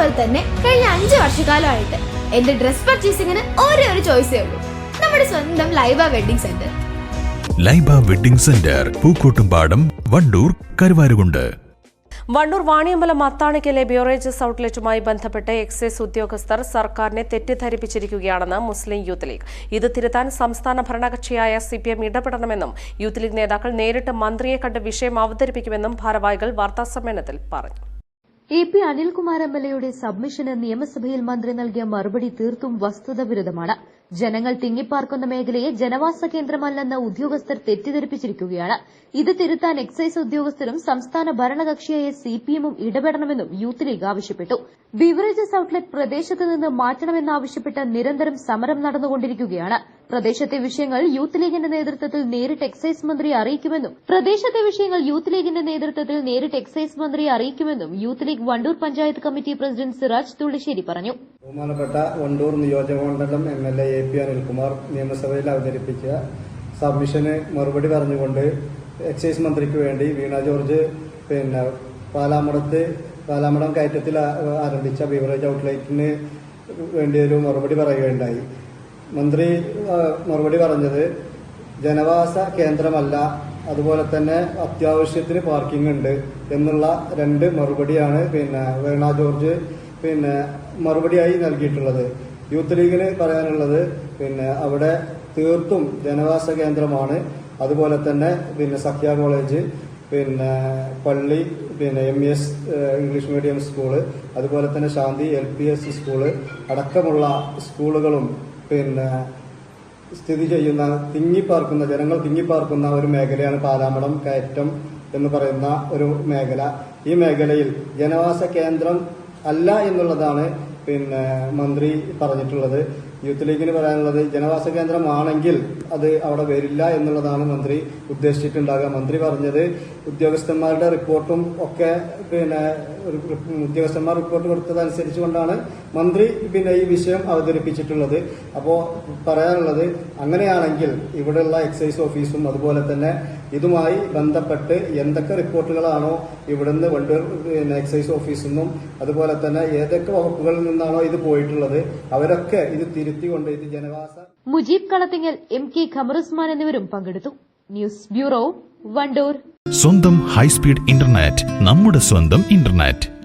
അതുപോലെ തന്നെ കഴിഞ്ഞ അഞ്ച് വർഷക്കാലമായിട്ട് എന്റെ ഡ്രസ് പർച്ചേസിംഗിന് ഒരേ ഒരു ചോയ്സേ ഉള്ളൂ. നമ്മുടെ സ്വന്തം Laiba wedding centre. Laiba wedding centre Pookkottumpadam Wandoor Karuvarakundu. Wandoor Vaniyambalam മത്താണിക്കലെ beverages ഔട്ട്ലെറ്റുമായി ബന്ധപ്പെട്ട് എക്സൈസ് ഉദ്യോഗസ്ഥർ സർക്കാരിനെ തെറ്റിദ്ധരിപ്പിച്ചിരിക്കുകയാണെന്ന് മുസ്ലിം യൂത്ത് ലീഗ്. ഇത് തിരുത്താൻ സംസ്ഥാന ഭരണകക്ഷിയായ സി പി എം ഇടപെടണമെന്നും യൂത്ത് ലീഗ് നേതാക്കൾ നേരിട്ട് മന്ത്രിയെ കണ്ട് വിഷയം അവതരിപ്പിക്കുമെന്നും ഭാരവാഹികൾ വാർത്താസമ്മേളനത്തിൽ പറഞ്ഞു. A P Anilkumar M L എയുടെ സബ്മിഷന് നിയമസഭയിൽ മന്ത്രി നൽകിയ മറുപടി തീർത്തും വസ്തുത വിരുദ്ധമാണ് ജനങ്ങൾ തിങ്ങിപ്പാർക്കുന്ന മേഖലയെ ജനവാസ കേന്ദ്രമല്ലെന്ന് ഉദ്യോഗസ്ഥർ തെറ്റിദ്ധരിപ്പിച്ചിരിക്കുകയാണ്. ഇത് തിരുത്താൻ എക്സൈസ് ഉദ്യോഗസ്ഥരും സംസ്ഥാന ഭരണകക്ഷിയായ സിപിഎമ്മും ഇടപെടണമെന്നും യൂത്ത് ലീഗ് ആവശ്യപ്പെട്ടു. ബിവറേജസ് ഔട്ട്ലെറ്റ് പ്രദേശത്ത് നിന്ന് മാറ്റണമെന്നാവശ്യപ്പെട്ട് നിരന്തരം സമരം നടന്നുകൊണ്ടിരിക്കുകയാണ്. പ്രദേശത്തെ വിഷയങ്ങൾ യൂത്ത് ലീഗിന്റെ നേതൃത്വത്തിൽ നേരിട്ട് എക്സൈസ് മന്ത്രിയെ അറിയിക്കുമെന്നും പ്രദേശത്തെ വിഷയങ്ങൾ യൂത്ത് ലീഗിന്റെ നേതൃത്വത്തിൽ നേരിട്ട് എക്സൈസ് മന്ത്രിയെ അറിയിക്കുമെന്നും youth league Wandoor panchayat committee president Siraj Thullissery പറഞ്ഞു. ബഹുമാനപ്പെട്ട വണ്ടൂർ നിയോജകമണ്ഡലം M L A P Anilkumar നിയമസഭയിൽ അവതരിപ്പിച്ച സബ്മിഷന് മറുപടി പറഞ്ഞുകൊണ്ട് എക്സൈസ് മന്ത്രിക്ക് വേണ്ടി വീണ ജോർജ് പിന്നെ പാലാമടത്ത് പാലാമടം കയറ്റത്തിൽ ആരംഭിച്ച ബീവറേജ് ഔട്ട്ലെറ്റിന് വേണ്ടി ഒരു മറുപടി പറയുകയുണ്ടായി. മന്ത്രി മറുപടി പറഞ്ഞത് ജനവാസ കേന്ദ്രമല്ല അതുപോലെ തന്നെ അത്യാവശ്യത്തിന് പാർക്കിംഗ് ഉണ്ട് എന്നുള്ള രണ്ട് മറുപടിയാണ് പിന്നെ വീണ ജോർജ് പിന്നെ മറുപടിയായി നൽകിയിട്ടുള്ളത്. യൂത്ത് ലീഗിന് പറയാനുള്ളത് പിന്നെ അവിടെ തീർത്തും ജനവാസ കേന്ദ്രമാണ്. അതുപോലെ തന്നെ പിന്നെ സഖ്യ കോളേജ് പിന്നെ പള്ളി പിന്നെ M S English medium school അതുപോലെ തന്നെ Shanthi L P S school അടക്കമുള്ള സ്കൂളുകളും പിന്നെ സ്ഥിതി ചെയ്യുന്ന തിങ്ങിപ്പാർക്കുന്ന ജനങ്ങൾ തിങ്ങിപ്പാർക്കുന്ന ഒരു മേഖലയാണ് പാലാമടം കയറ്റം എന്ന് പറയുന്ന ഒരു മേഖല. ഈ മേഖലയിൽ ജനവാസ കേന്ദ്രം അല്ല എന്നുള്ളതാണ് പിന്നെ മന്ത്രി പറഞ്ഞിട്ടുള്ളത് യൂത്ത് ലീഗിന് പറയാനുള്ളത് ജനവാസ കേന്ദ്രമാണെങ്കിൽ അത് അവിടെ വരില്ല എന്നുള്ളതാണ് മന്ത്രി ഉദ്ദേശിച്ചിട്ടുണ്ടാകുക മന്ത്രി പറഞ്ഞത് ഉദ്യോഗസ്ഥന്മാരുടെ റിപ്പോർട്ടും ഒക്കെ പിന്നെ ഉദ്യോഗസ്ഥന്മാർ റിപ്പോർട്ട് കൊടുത്തതനുസരിച്ച് കൊണ്ടാണ് മന്ത്രി പിന്നെ ഈ വിഷയം അവതരിപ്പിച്ചിട്ടുള്ളത്. അപ്പോൾ പറയാനുള്ളത് അങ്ങനെയാണെങ്കിൽ ഇവിടെയുള്ള എക്സൈസ് ഓഫീസും അതുപോലെ തന്നെ ഇതുമായി ബന്ധപ്പെട്ട് എന്തൊക്കെ റിപ്പോർട്ടുകളാണോ ഇവിടുന്ന് വണ്ടൂർ പിന്നെ എക്സൈസ് ഓഫീസിൽ നിന്നും അതുപോലെ തന്നെ ഏതൊക്കെ വകുപ്പുകളിൽ നിന്നാണോ ഇത് പോയിട്ടുള്ളത് അവരൊക്കെ ഇത് ഇത് ജനവാസ. മുജീബ് കളത്തിങ്ങൽ എം കെ ഖമറുസ്മാൻ എന്നിവരും പങ്കെടുത്തു. News bureau Wandoor. സ്വന്തം ഹൈസ്പീഡ് ഇന്റർനെറ്റ് നമ്മുടെ സ്വന്തം ഇന്റർനെറ്റ്.